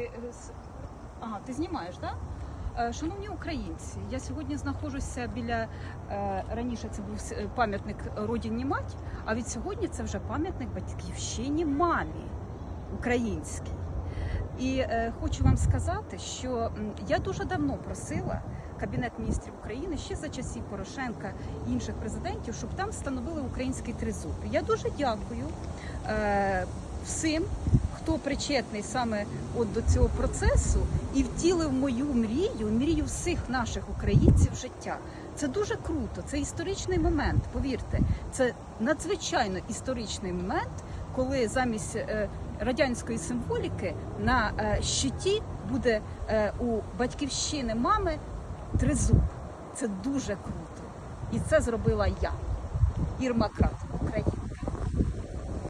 е, с- ага, ти знімаєш, так? Е, Шановні українці, я сьогодні знаходжуся біля е, раніше це був е, пам'ятник родині мать, а від сьогодні це вже пам'ятник батьківщині мамі українській. І е, хочу вам сказати, що я дуже давно просила Кабінет міністрів України ще за часів Порошенка і інших президентів, щоб там встановили український тризуб. Я дуже дякую е, всім, хто причетний саме от до цього процесу і втілив мою мрію, мрію всіх наших українців життя. Це дуже круто, це історичний момент. Повірте, це надзвичайно історичний момент, коли замість е, радянської символіки на е, щиті буде е, у батьківщини мами тризуб. Це дуже круто. І це зробила я, Ірма Крат.